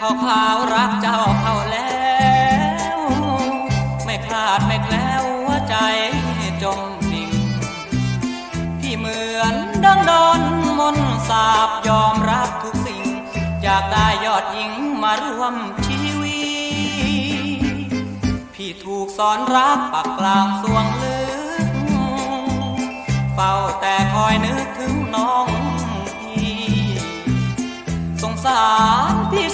ขอข่าวรักเจ้าเข้าแล้ว ไม่คลาดไม่แคล้วหัวใจจมดิ่งพี่เหมือนดังโดนมนสาบยอมรับทุกสิ่ง อยากได้ยอดหญิงมาร่วมชีวิตพี่ถูกสอนรักปักกลางสวงลึก เฝ้าแต่คอยนึกถึงน้องพี่สงสาร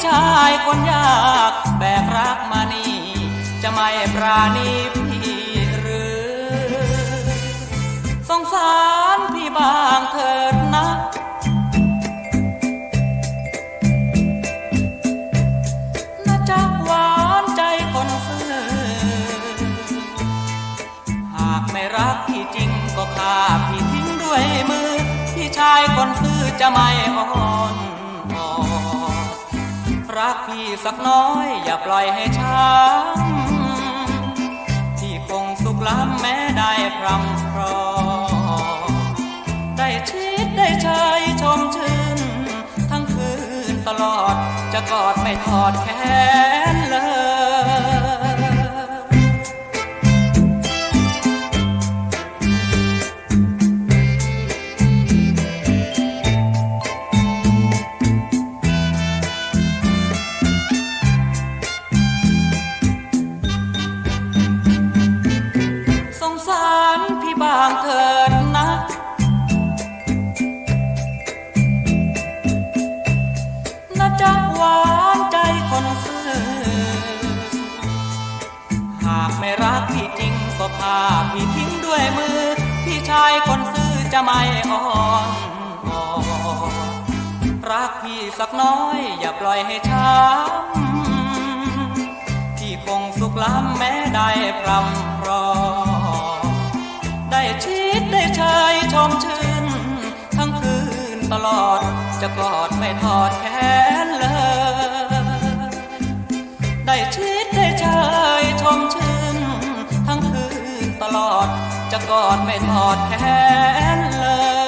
ชายคนยากแบกรักมานี่ จะไม่ปราณีพี่หรือสงสารพี่บางเถิดนะน่าจักหวานใจคนซื่อหากไม่รักพี่จริงก็ฆ่าพี่ทิ้งด้วยมือ พี่ชายคนซื่อจะไม่อ่อน พี่สักน้อยอย่าปล่อยให้ช้ำที่คงสุขล้ำแม้ได้พรำพรอ ได้ชิดได้เชยชมชื่น ทั้งคืนตลอดจะกอดไม่ทอดแขน บางเถิดนะน่าจะหวานใจคนซื่อ หากไม่รักพี่จริงก็พาพี่ทิ้งด้วยมือ พี่ชายคนซื่อจะไม่อ่อนอ่อนรักพี่สักน้อย อย่าปล่อยให้ช้ำที่คงสุขล้ำแม้ได้พรำ มชื่น ทั้งคืนตลอด จะกอดไม่ทอดแขนเลย ได้ชิดได้เชยชมชื่น ทั้งคืนตลอด จะกอดไม่ทอดแขนเลย